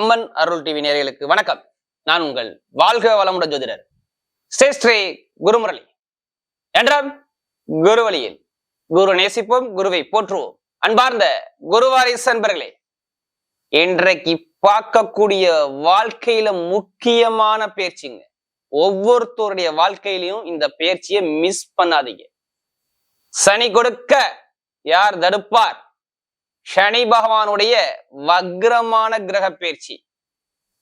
அம்மன் அருள் TV நேர்களுக்கு வணக்கம். நான் உங்கள் வாழ்க வளமுடன் ஜோதிடர் ஸ்ரீ குருமுரளி. என்றால் குரு வழியில் குரு நேசிப்போம் குருவை போற்றுவோம். அன்பார்ந்த குருவாரிஸ் அன்பர்களே இன்றைக்கு பார்க்கக்கூடிய வாழ்க்கையில முக்கியமான பேச்சுங்க ஒவ்வொருத்தருடைய வாழ்க்கையிலையும் இந்த பேச்சியை மிஸ் பண்ணாதீங்க. சனி கொடுக்க யார் தடுப்பார்? சனி பகவானுடைய வக்ரமான கிரக பயிற்சி.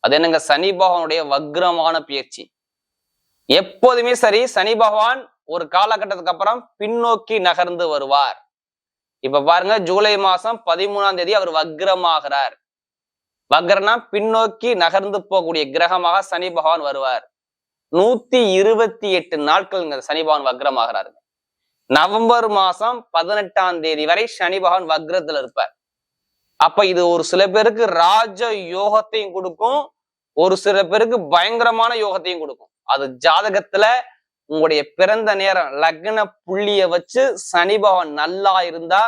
அது என்னங்க? சனி பகவானுடைய வக்ரமான பயிற்சி. எப்போதுமே சரி சனி பகவான் ஒரு காலகட்டத்துக்கு அப்புறம் பின்னோக்கி நகர்ந்து வருவார். இப்ப பாருங்க ஜூலை மாசம் பதிமூணாம் தேதி அவர் வக்ரமாகிறார். வக்ரனா பின்னோக்கி நகர்ந்து போகக்கூடிய கிரகமாக சனி பகவான் வருவார். நூத்தி இருபத்தி எட்டு நாட்கள் சனி பகவான் வக்ரமாகிறாருங்க. நவம்பர் மாசம் பதினெட்டாம் தேதி வரை சனி பகவான் வக்ரத்துல இருப்பார். அப்ப இது ஒரு சில பேருக்கு ராஜ யோகத்தையும் கொடுக்கும் ஒரு சில பேருக்கு பயங்கரமான யோகத்தையும் கொடுக்கும். அது ஜாதகத்துல உங்களுடைய பிறந்த நேரம் லக்ன புள்ளிய வச்சு சனி பகவான் நல்லா இருந்தா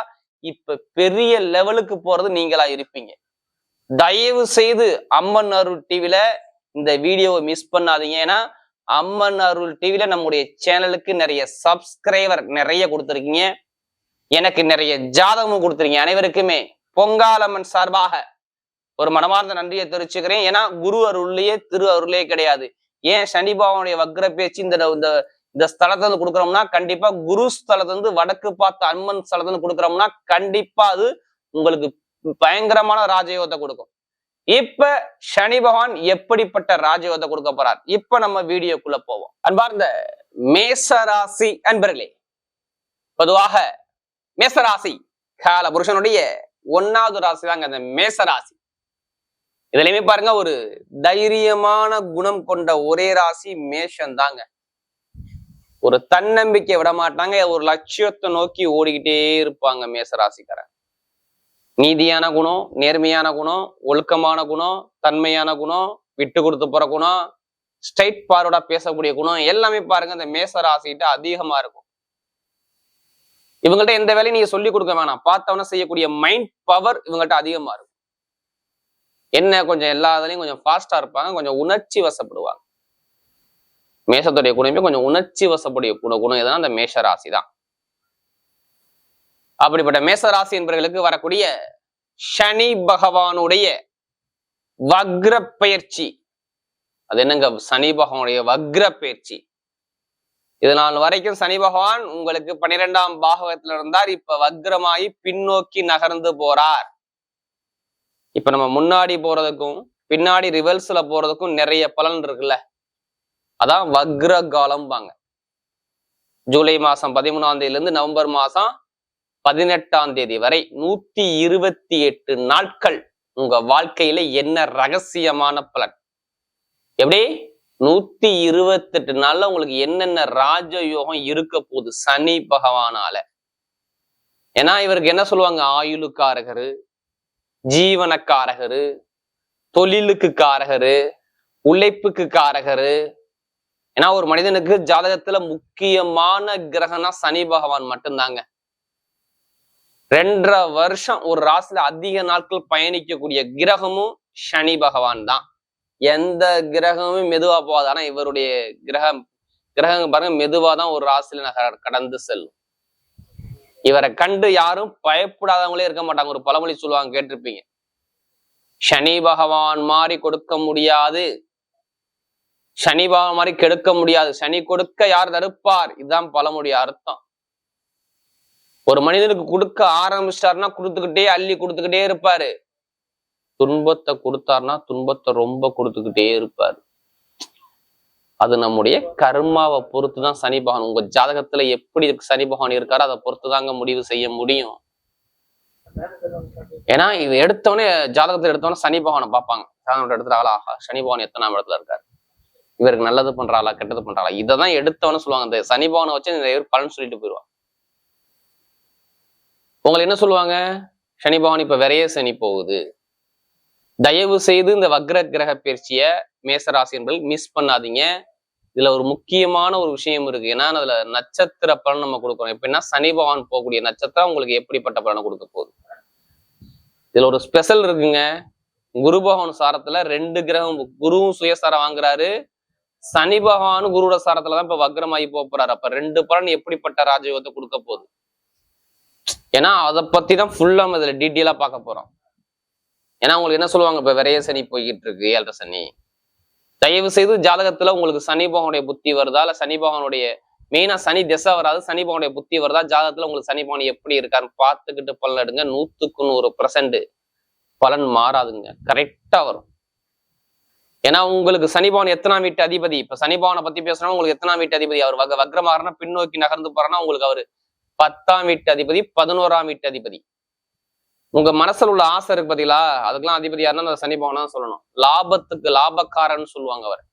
இப்ப பெரிய லெவலுக்கு போறது நீங்களா இருப்பீங்க. தயவு செய்து அம்மன் அருள் டிவில இந்த வீடியோவை மிஸ் பண்ணாதீங்க. ஏன்னா அம்மன் அருள் டிவில நம்முடைய சேனலுக்கு நிறைய சப்ஸ்கிரைபர் நிறைய கொடுத்துருக்கீங்க. எனக்கு நிறைய ஜாதகமும் கொடுத்துருக்கீங்க அனைவருக்குமே. பொங்காலம்மன் சார்பாக ஒரு மனமார்ந்த நன்றியை தெரிவிச்சுக்கிறேன். ஏன்னா குரு அருள்லயே திரு அருளே கிடையாது. ஏன் சனி பாவனுடைய வக்ர பேச்சு இந்த இந்த இந்த ஸ்தலத்துல இருந்து கொடுக்குறோம்னா கண்டிப்பா குரு ஸ்தலத்துல இருந்து வடக்கு பார்த்த அம்மன் ஸ்தலத்துல இருந்து கொடுக்குறோம்னா கண்டிப்பா அது உங்களுக்கு பயங்கரமான ராஜயோகத்தை கொடுக்கும். இப்ப சனி பகவான் எப்படிப்பட்ட ராஜயோகத்தை கொடுக்க போறார்? இப்ப நம்ம வீடியோக்குள்ள போவோம். அன்பார்ந்த மேசராசி அன்பர்களே பொதுவாக மேசராசி கால புருஷனுடைய ஒன்னாவது ராசி தாங்க அந்த மேசராசி. இதுலயுமே பாருங்க ஒரு தைரியமான குணம் கொண்ட ஒரே ராசி மேஷம் தாங்க ஒரு தன்னம்பிக்கை விட மாட்டாங்க ஒரு லட்சியத்தை நோக்கி ஓடிக்கிட்டே இருப்பாங்க மேசராசிக்காரன். நீதியான குணம் நேர்மையான குணம் ஒழுக்கமான குணம் தன்மையான குணம் விட்டு கொடுத்து போற குணம் ஸ்ட்ரைட் பார்வர்டா பேசக்கூடிய குணம் எல்லாமே பாருங்க இந்த மேச ராசிகிட்ட அதிகமா இருக்கும். இவங்கள்ட்ட எந்த வேலையும் நீங்க சொல்லி கொடுக்க வேணாம். பார்த்தவன செய்யக்கூடிய மைண்ட் பவர் இவங்கள்ட்ட அதிகமா இருக்கும். என்ன கொஞ்சம் எல்லா இதுலையும் கொஞ்சம் ஃபாஸ்டா இருப்பாங்க கொஞ்சம் உணர்ச்சி வசப்படுவாங்க. மேஷத்துடைய குணமே கொஞ்சம் உணர்ச்சி வசப்படைய குண குணம் எதுனா அந்த மேஷ ராசி தான். அப்படிப்பட்ட மேசராசி என்பவர்களுக்கு வரக்கூடிய சனி பகவானுடைய வக்ர பயிற்சி. அது என்னங்க? சனி பகவானுடைய வக்ர பயிற்சி. இது நாள் வரைக்கும் சனி பகவான் உங்களுக்கு பன்னிரெண்டாம் பாகவத்துல இருந்தார். இப்ப வக்ரமாயி பின்னோக்கி நகர்ந்து போறார். இப்ப நம்ம முன்னாடி போறதுக்கும் பின்னாடி ரிவர்ஸ்ல போறதுக்கும் நிறைய பலன் இருக்குல்ல? அதான் வக்ர காலம்பாங்க. ஜூலை மாசம் பதிமூணாம் தேதியில இருந்து நவம்பர் மாசம் பதினெட்டாம் தேதி வரை நூத்தி இருபத்தி எட்டு நாட்கள் உங்க வாழ்க்கையில என்ன ரகசியமான பலன்? எப்படி? நூத்தி இருபத்தி எட்டு நாள்ல உங்களுக்கு என்னென்ன ராஜயோகம் இருக்க போகுது? சனி பகவானால. ஏன்னா இவருக்கு என்ன சொல்லுவாங்க? ஆயுளுக்காரகரு ஜீவனக்காரகரு தொழிலுக்கு காரகரு உழைப்புக்கு காரகரு ஏன்னா ஒரு மனிதனுக்கு ஜாதகத்துல முக்கியமான கிரகம்னா சனி பகவான் மட்டும்தாங்க. ரெண்டரை வருஷம் ஒரு ராசில அதிக நாட்கள் பயணிக்கக்கூடிய கிரகமும் சனி பகவான் தான். எந்த கிரகமும் மெதுவா போகாது. ஆனா இவருடைய கிரகம் கிரகம் பாருங்க மெதுவா தான் ஒரு ராசியில நகர கடந்து செல்லும். இவரை கண்டு யாரும் பயப்படாதவங்களே இருக்க மாட்டாங்க. ஒரு பழமொழி சொல்லுவாங்க கேட்டிருப்பீங்க. சனி பகவான் மாதிரி கொடுக்க முடியாது. சனி பகவான் மாதிரி கெடுக்க முடியாது. சனி கொடுக்க யார் தடுப்பார்? இதுதான் பழமொழி அர்த்தம். ஒரு மனிதனுக்கு கொடுக்க ஆரம்பிச்சிட்டாருன்னா கொடுத்துக்கிட்டே அள்ளி கொடுத்துக்கிட்டே இருப்பாரு. துன்பத்தை கொடுத்தாருன்னா துன்பத்தை ரொம்ப கொடுத்துக்கிட்டே இருப்பாரு. அது நம்முடைய கர்மாவை பொறுத்து தான் சனி பகவான் உங்க ஜாதகத்துல எப்படி சனி பகவான் இருக்காரோ அதை பொறுத்து தாங்க முடிவு செய்ய முடியும். ஏன்னா இது எடுத்தவொடனே ஜாதகத்துல எடுத்தவொடனே சனி பகவானை பார்ப்பாங்க. எடுத்து ஆளா? ஆஹா சனி பகவான் எத்தனாம் இடத்துல இருக்காரு? இவருக்கு நல்லது பண்றாளா கெட்டது பண்றாளா? இதை தான் எடுத்தவொன்னு சொல்லுவாங்க. இந்த சனி பகவானை வச்சு நிறைய பேர் பலன் சொல்லிட்டு போயிடுவாங்க உங்களை என்ன சொல்லுவாங்க? சனி பகவான் இப்ப விரைய சனி போகுது. தயவு செய்து இந்த வக்ர கிரக பயிற்சியை மேசராசி என்பது மிஸ் பண்ணாதீங்க. இதுல ஒரு முக்கியமான ஒரு விஷயம் இருக்கு. ஏன்னா அதுல நட்சத்திர பலன் நம்ம கொடுக்கணும். எப்படின்னா சனி பகவான் போகக்கூடிய நட்சத்திரம் உங்களுக்கு எப்படிப்பட்ட பலனை கொடுக்க போகுது? இதுல ஒரு ஸ்பெஷல் இருக்குங்க. குரு பகவான் சாரத்துல ரெண்டு கிரகம் குருவும் சுயசாரம் வாங்குறாரு. சனி பகவான் குருட சாரத்துல தான் இப்ப வக்ரமாகி போக போறாரு. அப்ப ரெண்டு பலன் எப்படிப்பட்ட ராஜயோகத்தை கொடுக்க போகுது? ஏன்னா அதை பத்தி தான் ஃபுல்லா நம்ம இதுல டீட்டெயிலா பார்க்க போறோம். ஏன்னா உங்களுக்கு என்ன சொல்லுவாங்க? இப்ப விரைய சனி போய்கிட்டு இருக்கு ஏழரை சனி. தயவு செய்து ஜாதகத்துல உங்களுக்கு சனி பகவனுடைய புத்தி வருதா? இல்ல சனி பகவனுடைய மெயினா சனி திசை வராது சனி பகவனுடைய புத்தி வருதா? ஜாதகத்துல உங்களுக்கு சனி பகவன் எப்படி இருக்காருன்னு பார்த்துக்கிட்டு பலன் எடுங்க. நூத்துக்கு நூறு பர்சன்ட் பலன் மாறாதுங்க. கரெக்டா வரும். ஏன்னா உங்களுக்கு சனிபவன் எத்தனாம் வீட்டு அதிபதி? இப்ப சனிபவனை பத்தி பேசுனா உங்களுக்கு எத்தனாம் வீட்டு அதிபதி? அவர் வக வக்ரமாகனா பின்னோக்கி நகர்ந்து போறனா உங்களுக்கு அவரு பத்தாம் வீட்டு அதிபதி பதினோராம் வீட்டு அதிபதி. உங்க மனசுல உள்ள ஆசை இருக்கு பாத்தீங்களா? அதுக்கெல்லாம் அதிபதி யாருன்னா அந்த சனி பகவான் தான் சொல்லணும். லாபத்துக்கு லாபக்காரன் சொல்லுவாங்க அவர்.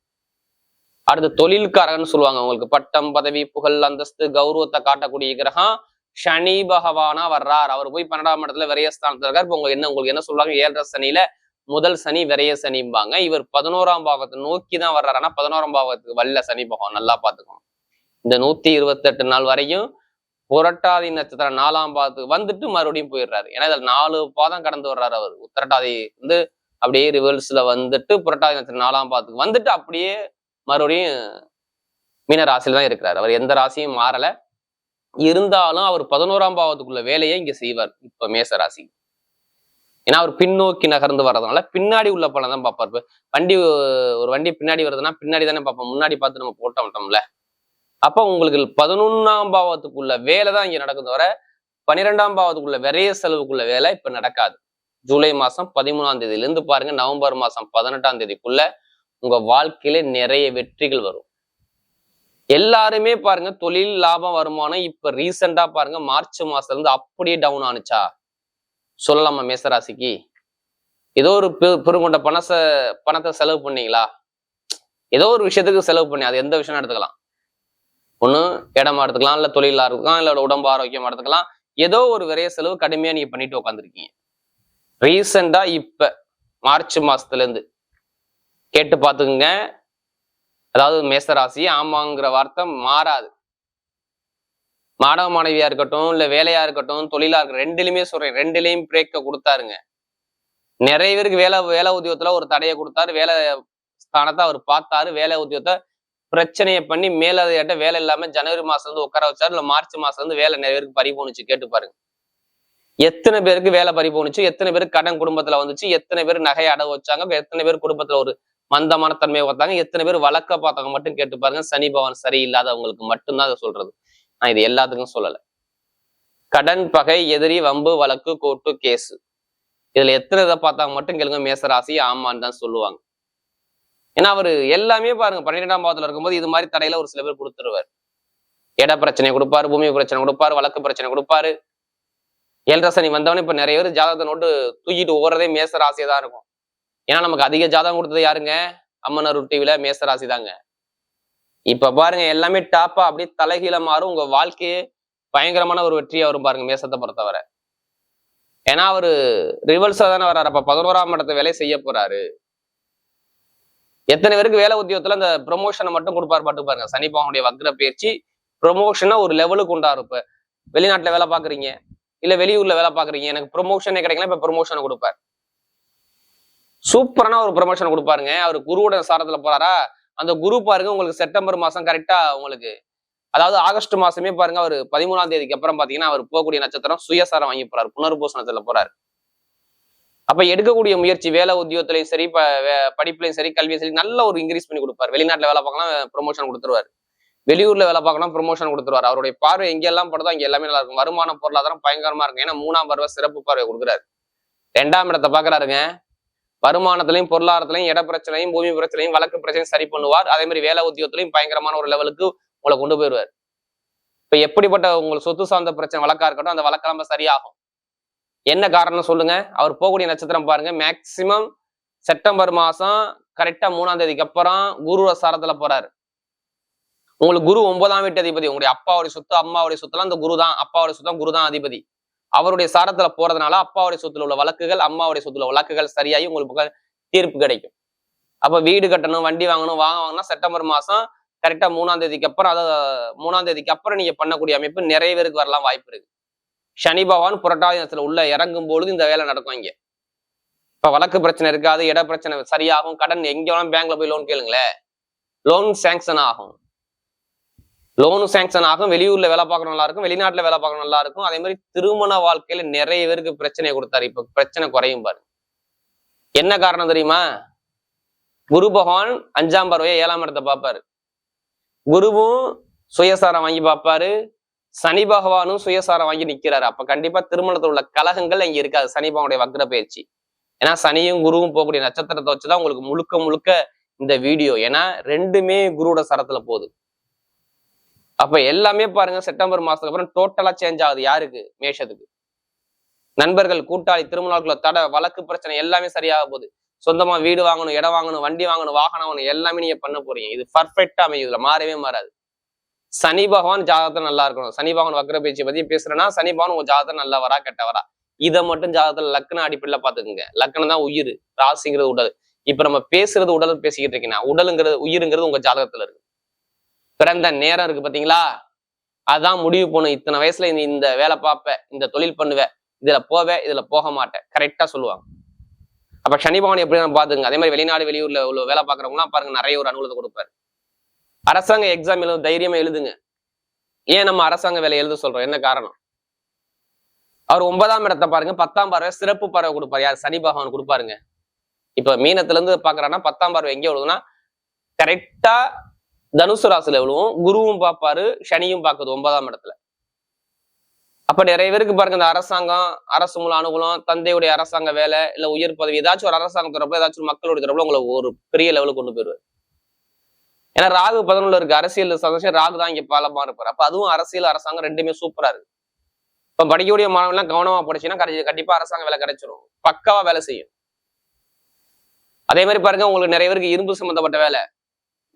அடுத்து தொழில்காரன்னு சொல்லுவாங்க உங்களுக்கு பட்டம் பதவி புகழ் அந்தஸ்து கௌரவத்தை காட்டக்கூடிய கிரகம் சனி பகவானா வர்றார். அவர் போய் பன்னெண்டாம் இடத்துல விரயஸ்தானத்துல இருக்கார். இப்போ உங்க என்ன உங்களுக்கு என்ன சொல்லுவாங்க? ஏழரை சனியில முதல் சனி விரைய சனிம்பாங்க. இவர் பதினோராம் பாவத்தை நோக்கி தான் வர்றாரு. ஆனா பதினோராம் பாவத்துக்கு வல்ல சனி பகவான். நல்லா பாத்துக்கணும் இந்த நூத்தி இருபத்தெட்டு நாள் வரையும் புரட்டாதி நட்சத்திரம் நாலாம் பாதத்துக்கு வந்துட்டு மறுபடியும் போயிடுறாரு. ஏன்னா இதில் நாலு பாதம் கடந்து வர்றாரு அவர். உத்திரட்டாதி வந்து அப்படியே ரிவர்ஸ்ல வந்துட்டு புரட்டாதி நட்சத்திரம் நாலாம் பாதத்துக்கு வந்துட்டு அப்படியே மறுபடியும் மீன ராசியில தான் இருக்கிறார். அவர் எந்த ராசியும் மாறல. இருந்தாலும் அவர் பதினோராம் பாவத்துக்குள்ள வேலையை இங்க செய்வார் இப்ப மேச ராசி. ஏன்னா அவர் பின்னோக்கி நகர்ந்து வர்றதுனால பின்னாடி உள்ள பழம் தான் பார்ப்பார். வண்டி ஒரு வண்டி பின்னாடி வருதுன்னா பின்னாடி தானே பார்ப்போம் முன்னாடி பார்த்து நம்ம போட்ட மாட்டோம்ல அப்போ உங்களுக்கு பதினொன்னாம் பாவத்துக்குள்ள வேலை தான் இங்கே நடக்கும் தவிர பன்னிரெண்டாம் பாவத்துக்குள்ள விரைய செலவுக்குள்ள வேலை இப்ப நடக்காது. ஜூலை மாதம் பதிமூணாம் தேதியிலேருந்து பாருங்க நவம்பர் மாதம் பதினெட்டாம் தேதிக்குள்ள உங்க வாழ்க்கையில நிறைய வெற்றிகள் வரும். எல்லாருமே பாருங்க தொழில் லாபம் வருமானம் இப்ப ரீசெண்டா பாருங்க மார்ச் மாசத்துல இருந்து அப்படியே டவுன் ஆனுச்சா? சொல்லலாமா மேசராசிக்கு? ஏதோ ஒரு பெருங்கொண்ட பணத்தை பணத்தை செலவு பண்ணீங்களா? ஏதோ ஒரு விஷயத்துக்கு செலவு பண்ணி அது எந்த விஷயம் எடுத்துக்கலாம். ஒண்ணு இடமா எடுத்துக்கலாம் இல்ல தொழிலா இருக்கலாம் இல்ல உடம்பு ஆரோக்கியமா எடுத்துக்கலாம் ஏதோ ஒரு விரைய செலவு கடுமையா நீங்க பண்ணிட்டு உட்காந்துருக்கீங்க ரீசெண்டா இப்ப மார்ச் மாசத்துல இருந்து கேட்டு பார்த்துக்குங்க அதாவது மேசராசி ஆமாங்கிற வார்த்தை மாறாது. மாணவ மாணவியா இருக்கட்டும் இல்ல வேலையா இருக்கட்டும் தொழிலா இருக்கட்டும் ரெண்டுலயுமே சொல்றேன் ரெண்டுலயும் பிரேக்க கொடுத்தாருங்க. நிறைய பேருக்கு வேலை வேலை உத்தியோகத்துல ஒரு தடையை கொடுத்தாரு வேலை ஸ்தானத்தை அவர் பார்த்தாரு வேலை உத்தியோகத்தை பிரச்சனையை பண்ணி மேலதிகாட்ட வேலை இல்லாம ஜனவரி மாசம் இருந்து உட்கார வச்சாரு இல்ல மார்ச் மாசம் இருந்து வேலை நிறைய பேருக்கு பறி போணுச்சு கேட்டு பாருங்க. எத்தனை பேருக்கு வேலை பறி போணுச்சு எத்தனை பேருக்கு கடன் குடும்பத்துல வந்துச்சு எத்தனை பேர் நகையை அடவு வச்சாங்க எத்தனை பேர் குடும்பத்துல ஒரு மந்தமான தன்மையை பார்த்தாங்க எத்தனை பேர் வழக்க பார்த்தவங்க மட்டும் கேட்டு பாருங்க சனி பவன் சரியில்லாதவங்களுக்கு மட்டும்தான் அதை சொல்றது. நான் இது எல்லாத்துக்கும் சொல்லல. கடன் பகை எதிரி வம்பு வழக்கு கோட்டு கேசு இதுல எத்தனை இதை பார்த்தாங்க மட்டும் கேளுங்க மேசராசி ஆமான்னு தான் சொல்லுவாங்க. ஏன்னா அவரு எல்லாமே பாருங்க பன்னிரெண்டாம் பாவத்துல இருக்கும்போது இது மாதிரி தடையில ஒரு சில பேர் கொடுத்துருவார். இட பிரச்சனை கொடுப்பாரு பூமி பிரச்சனை கொடுப்பாரு வழக்கு பிரச்சனை கொடுப்பாரு. ஏழரசனி வந்தவனே இப்ப நிறைய பேர் ஜாதகத்தை நோட்டு தூக்கிட்டு ஓடுறதே மேச ராசியா தான் இருக்கும். ஏன்னா நமக்கு அதிக ஜாதகம் கொடுத்தது யாருங்க? அம்மனர் டிவில மேச ராசி தாங்க. இப்ப பாருங்க எல்லாமே டாப்பா அப்படியே தலைகீழ மாறும். உங்க வாழ்க்கையே பயங்கரமான ஒரு வெற்றியா வரும் பாருங்க மேசத்தை பொறுத்தவரை. ஏன்னா அவரு ரிவர்ஸா தானே வர்றாரு. அப்ப பதினோராம் இடத்த வேலையை செய்ய போறாரு. எத்தனை பேருக்கு வேலை உத்தியோகத்துல அந்த ப்ரொமோஷனை மட்டும் கொடுப்பாரு பாட்டு பாருங்க. சனி வக்ர பயிற்சி ப்ரொமோஷனா ஒரு லெவலுக்கு உண்டாரு இப்ப வெளிநாட்டுல வேலை பாக்குறீங்க இல்ல வெளியூர்ல வேலை பாக்குறீங்க எனக்கு ப்ரொமோஷனே கிடைக்கல இப்ப ப்ரொமோஷனை கொடுப்பாரு. சூப்பரான ஒரு ப்ரொமோஷன் கொடுப்பாருங்க. அவர் குருவோட சாரத்துல போறாரா? அந்த குரு பாருங்க உங்களுக்கு செப்டம்பர் மாசம் கரெக்டா உங்களுக்கு அதாவது ஆகஸ்ட் மாசமே பாருங்க அவர் பதிமூணாம் தேதிக்கு அப்புறம் பாத்தீங்கன்னா அவர் போகக்கூடிய நட்சத்திரம் சுயசாரம் வாங்கி போறாரு. புனர்பூசணத்துல போறாரு. அப்ப எடுக்கக்கூடிய முயற்சி வேலை உத்தியோகத்திலையும் சரி படிப்புலையும் சரி கல்வியும் சரி நல்ல ஒரு இன்க்ரீஸ் பண்ணி கொடுப்பாரு. வெளிநாட்டுல வேலை பார்க்கலாம் ப்ரொமோஷன் கொடுத்துருவாரு. வெளியூர்ல வேலை பார்க்கணும் ப்ரொமோஷன் கொடுத்துருவாரு. அவருடைய பார்வை எங்கெல்லாம் படுதோ அங்க எல்லாமே நல்லா இருக்கும். வருமான பொருளாதாரம் பயங்கரமா இருக்கும். ஏன்னா மூணாம் பருவ சிறப்பு பார்வை கொடுக்குறாரு. ரெண்டாம் இடத்தை பாக்குறாருங்க வருமானத்திலையும் பொருளாதாரத்திலையும் இட பிரச்சனையும் பூமி பிரச்சனையும் வழக்கு பிரச்சனையும் சரி பண்ணுவார். அதே மாதிரி வேலை உத்தியோகத்திலையும் பயங்கரமான ஒரு லெவலுக்கு உங்களை கொண்டு போயிடுவார். இப்ப எப்படிப்பட்ட உங்களுக்கு சொத்து சார்ந்த பிரச்சனை வழக்கா இருக்கட்டும் அந்த வழக்கெல்லாம் சரியாகும். என்ன காரணம் சொல்லுங்க. அவர் போகக்கூடிய நட்சத்திரம் பாருங்க. மேக்சிமம் செப்டம்பர் மாசம் கரெக்டா மூணாம் தேதிக்கு அப்புறம் குரு சாரத்துல போறாரு. உங்களுக்கு குரு ஒன்பதாம் வீட்டு அதிபதி. உங்களுடைய அப்பாவுடைய சொத்து அம்மாவுடைய சொத்துலாம் அந்த குரு தான் அப்பாவுடைய சொத்தம் குரு தான் அதிபதி. அவருடைய சாரத்துல போறதுனால அப்பாவுடைய சொத்துல உள்ள வழக்குகள் அம்மாவுடைய சொத்துல உள்ள வழக்குகள் சரியாகி உங்களுக்கு தீர்ப்பு கிடைக்கும். அப்ப வீடு கட்டணும் வண்டி வாங்கணும் வாங்க வாங்கினா செப்டம்பர் மாசம் கரெக்டா மூணாம் தேதிக்கு அப்புறம் அதாவது மூணாம் தேதிக்கு அப்புறம் நீங்க பண்ணக்கூடிய அமைப்பு நிறைய பேருக்கு வரலாம் வாய்ப்பு இருக்கு. சனி பகவான் புரட்டாதி நேரத்துல உள்ள இறங்கும் பொழுது இந்த வேலை நடக்கும் இங்க. இப்ப வழக்கு பிரச்சனை இருக்காது இட பிரச்சனை சரியாகும் கடன் எங்க வேணாலும் பேங்க்ல போய் லோன் கேளுங்களேன் லோன் சேங்ஷன் ஆகும். லோனு சாங்ஷன் ஆகும் வெளியூர்ல வேலை பார்க்கணும் நல்லா இருக்கும் வெளிநாட்டுல வேலை பார்க்கணும் நல்லா இருக்கும். அதே மாதிரி திருமண வாழ்க்கையில நிறைய பேருக்கு பிரச்சனையை கொடுத்தாரு. இப்ப பிரச்சனை குறையும் பாரு. என்ன காரணம் தெரியுமா? குரு பகவான் அஞ்சாம் பறவையை ஏழாம் இடத்தை பார்ப்பாரு. குருவும் சுயசாரம் வாங்கி பார்ப்பாரு. சனி பகவானும் சுயசாரம் வாங்கி நிக்கிறாரு. அப்ப கண்டிப்பா திருமணத்தில் உள்ள கலகங்கள் இங்க இருக்காது சனி பகவானுடைய வக்ர பயிற்சி. ஏன்னா சனியும் குருவும் போகக்கூடிய நட்சத்திரத்தை வச்சுதான் உங்களுக்கு முழுக்க முழுக்க இந்த வீடியோ. ஏன்னா ரெண்டுமே குருவோட சரத்துல போகுது. அப்ப எல்லாமே பாருங்க செப்டம்பர் மாசத்துக்கு அப்புறம் டோட்டலா சேஞ்ச் ஆகுது. யாருக்கு? மேஷத்துக்கு. நண்பர்கள் கூட்டாளி திருமணக்குள்ள தடை வழக்கு பிரச்சனை எல்லாமே சரியாக போகுது. சொந்தமா வீடு வாங்கணும் இடம் வாங்கணும் வண்டி வாங்கணும் வாகனம் வாங்கணும் எல்லாமே நீங்க பண்ண போறீங்க. இது பர்ஃபெக்டா அமையும் இதுல மாறவே மாறாது. சனி பகவான் ஜாதகத்தை நல்லா இருக்கணும். சனி பகவான் வக்ர பேச்சு பத்தி பேசுறேன்னா சனி பகவான் உங்க ஜாதகம் நல்லவரா கெட்டவரா? இதை மட்டும் ஜாதகத்துல லக்ன அடிப்படையில பாத்துக்கோங்க லக்னம் தான் உயிர் ராசிங்கிறது உடல். இப்ப நம்ம பேசுறது உடல் பேசிக்கிட்டு இருக்கீங்கன்னா உடலுங்கிறது உயிருங்கிறது உங்க ஜாதகத்துல இருக்கு. பிறந்த நேரம் இருக்கு பாத்தீங்களா? அதான் முடிவு பண்ணும் இத்தனை வயசுல நீ இந்த வேலை பார்ப்ப இந்த தொழில் பண்ணுவ இதுல போவ இதுல போக மாட்டேன் கரெக்டா சொல்லுவாங்க. அப்ப சனி பகவான் எப்படி நம்ம பாத்துங்க அதே மாதிரி வெளிநாடு வெளியூர்ல உள்ள வேலை பாக்குறவங்கலாம் பாருங்க நிறைய ஒரு அனுகூலத்தை கொடுப்பாரு. அரசாங்க எக்ஸாம் எழுத தைரியமா எழுதுங்க. ஏன் நம்ம அரசாங்க வேலை எழுத சொல்றோம்? என்ன காரணம்? அவர் ஒன்பதாம் இடத்தை பாருங்க பத்தாம் பார்வை சிறப்பு பறவை கொடுப்பாரு. யார்? சனி பகவான் கொடுப்பாருங்க. இப்ப மீனத்துல இருந்து பாக்குறான்னா பத்தாம் பார்வை எங்க விழுதுன்னா கரெக்டா தனுசு ராசியில விழுவும். குருவும் பார்ப்பாரு சனியும் பார்க்குது ஒன்பதாம் இடத்துல. அப்ப நிறைய பேருக்கு பாருங்க இந்த அரசாங்கம் அரசு மூல அனுகூலம் தந்தையுடைய அரசாங்க வேலை இல்ல உயர் பதவி ஏதாச்சும் ஒரு அரசாங்கம் தொடர்பு ஏதாச்சும் ஒரு மக்களுடைய தொடர்பு உங்களை ஒரு பெரிய லெவலுக்கு கொண்டு போயிருவாரு ஏன்னா ராகு பதினொன்று இருக்கு. அரசியல் சதவீதம் ராகு தான் இங்க பாலமா இருப்பாரு. அப்ப அதுவும் அரசியல் அரசாங்கம் ரெண்டுமே சூப்பரா இருக்கு. இப்ப படிக்கக்கூடிய மாணவன்லாம் கவனமா படிச்சுன்னா கிடைச்சி கண்டிப்பா அரசாங்க வேலை கிடைச்சிரும். பக்காவா வேலை செய்யும். அதே மாதிரி பாருங்க உங்களுக்கு நிறைய பேருக்கு இரும்பு சம்பந்தப்பட்ட வேலை.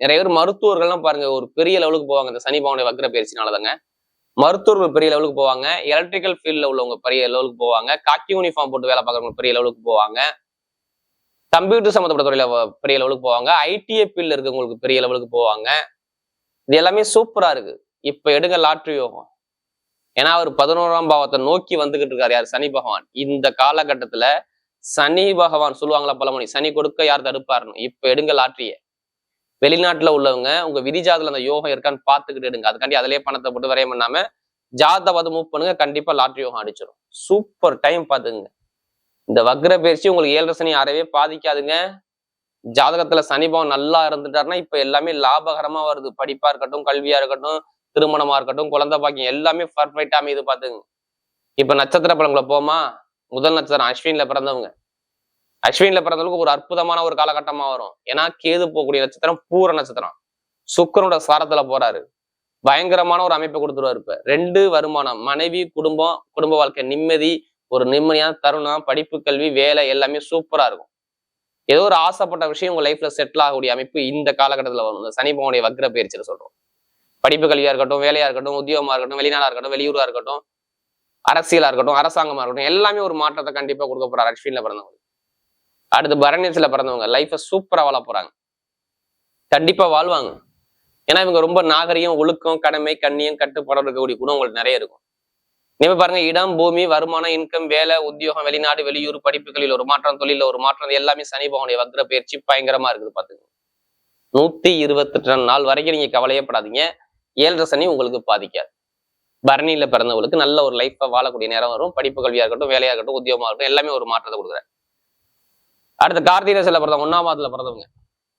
நிறைய பேர் மருத்துவர்கள்லாம் பாருங்க ஒரு பெரிய லெவலுக்கு போவாங்க. இந்த சனி பவனுடைய வக்ர பயிற்சினாலதாங்க. மருத்துவர்கள் பெரிய லெவலுக்கு போவாங்க. எலக்ட்ரிக்கல் ஃபீல்டில் உள்ளவங்க பெரிய லெவலுக்கு போவாங்க. காக்கி யூனிஃபார்ம் போட்டு வேலை பார்க்குறவங்க பெரிய லெவலுக்கு போவாங்க. கம்ப்யூட்டர் சம்மந்தப்பட்ட துறையில பெரிய லெவலுக்கு போவாங்க. ஐடிஐ ஃபீல்ட்ல இருக்கவங்களுக்கு பெரிய லெவலுக்கு போவாங்க. இது எல்லாமே சூப்பரா இருக்கு. இப்ப எடுங்க லாட்ரி யோகம். ஏன்னா அவர் பதினோராம் பாவத்தை நோக்கி வந்துகிட்டு இருக்காரு யார்? சனி பகவான். இந்த காலகட்டத்துல சனி பகவான் சொல்லுவாங்களா பழமொழி? சனி கொடுக்க யார் தடுப்பாருன்னு? இப்ப எடுங்க லாட்டரிய வெளிநாட்டுல உள்ளவங்க உங்க விதிஜாதத்துல அந்த யோகம் இருக்கான்னு பாத்துக்கிட்டு எடுங்க. அதுக்காண்டி அதிலே பணத்தை போட்டு விரயம் பண்ணாம ஜாதத்தை பார்த்து மூவ் பண்ணுங்க. கண்டிப்பா லாட்ரி யோகம் அடிச்சிடும் சூப்பர் டைம் பாத்துங்க இந்த வக்ர பயிற்சி உங்களுக்கு ஏழரை சனி அறவே பாதிக்காதுங்க. ஜாதகத்துல சனிபாவம் நல்லா இருந்துட்டாருன்னா இப்ப எல்லாமே லாபகரமா வருது. படிப்பா இருக்கட்டும் கல்வியா இருக்கட்டும் திருமணமா இருக்கட்டும் குழந்தை பாக்கியம் எல்லாமே பர்ஃபெக்டா அமையுது பாத்துங்க இப்ப நட்சத்திர பலங்களை போமா? முதல் நட்சத்திரம் அஸ்வின்ல பிறந்தவங்க. அஸ்வின்ல பிறந்தவங்களுக்கு ஒரு அற்புதமான ஒரு காலகட்டமா வரும். ஏன்னா கேது போகக்கூடிய நட்சத்திரம் பூர நட்சத்திரம். சுக்கரனோட சாரத்துல போறாரு. பயங்கரமான ஒரு அமைப்பை கொடுத்துருவாரு இப்ப. ரெண்டு வருமானம். மனைவி குடும்பம் குடும்ப வாழ்க்கை நிம்மதி ஒரு நிம்மதியான தருணம் படிப்பு கல்வி வேலை எல்லாமே சூப்பரா இருக்கும். ஏதோ ஒரு ஆசைப்பட்ட விஷயம் உங்க லைஃப்ல செட்டில் ஆகக்கூடிய அமைப்பு இந்த காலகட்டத்தில் வரும். இந்த சனிபவனுடைய வக்ர பயிற்சியில் சொல்றோம். படிப்பு கல்வியா இருக்கட்டும் வேலையா இருக்கட்டும் உத்தியோகமா இருக்கட்டும் வெளிநாடா இருக்கட்டும் வெளியூரா இருக்கட்டும் அரசியலா இருக்கட்டும் அரசாங்கமா இருக்கட்டும் எல்லாமே ஒரு மாற்றத்தை கண்டிப்பா கொடுக்க போறாரு அஸ்வின்ல பிறந்தவங்க. அடுத்து பரணியத்துல பிறந்தவங்க. லைஃபை சூப்பரா வாழ போறாங்க. கண்டிப்பா வாழ்வாங்க. ஏன்னா இவங்க ரொம்ப நாகரிகம் ஒழுக்கம் கடமை கண்ணியம் கட்டுப்பாடு இருக்கக்கூடிய குணம் உங்களுக்கு நிறைய இருக்கும். நீங்க பாருங்க இடம் பூமி வருமானம் இன்கம் வேலை உத்தியோகம் வெளிநாடு வெளியூர் படிப்புகளில் ஒரு மாற்றம் தொழில ஒரு மாற்றம் எல்லாமே சனி பகவானுடைய வக்ர பயிற்சி பயங்கரமா இருக்குது பாத்துங்க நூத்தி இருபத்தி ரெண்டு நாள் வரைக்கும் நீங்க கவலையப்படாதீங்க ஏழரை சனி உங்களுக்கு பாதிக்காது. பரணியில பிறந்தவங்களுக்கு நல்ல ஒரு லைஃப்பை வாழக்கூடிய நேரம் வரும். படிப்பு கல்வியா இருக்கட்டும் வேலையா இருக்கட்டும் உத்தியோகமா இருக்கட்டும் எல்லாமே ஒரு மாற்றத்தை கொடுக்குறேன் அடுத்து கார்த்திகை சில பிறந்தவங்க ஒன்னாமதுல பிறந்தவங்க.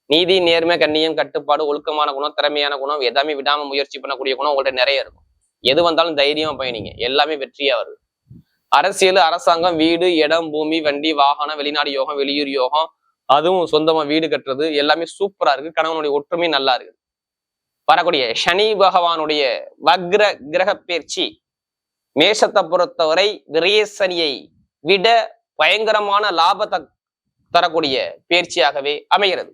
நீதி நேர்மை கண்ணியம் கட்டுப்பாடு ஒழுக்கமான குணம் திறமையான குணம் எதாமே விடாம முயற்சி பண்ணக்கூடிய குணம் உங்கள்ட்ட நிறைய இருக்கும். எது வந்தாலும் தைரியமா பயணிங்க. எல்லாமே வெற்றியா வருது. அரசியல் அரசாங்கம் வீடு இடம் பூமி வண்டி வாகனம் வெளிநாடு யோகம் வெளியூர் யோகம் அதுவும் சொந்தமா வீடு கட்டுறது எல்லாமே சூப்பரா இருக்கு. கணவனுடைய ஒற்றுமை நல்லா இருக்கு. வரக்கூடிய சனி பகவானுடைய வக்ர கிரக பயிற்சி மேஷத்தை பொறுத்தவரை விரயசனியை விட பயங்கரமான லாபத்தை தரக்கூடிய பயிற்சியாகவே அமைகிறது.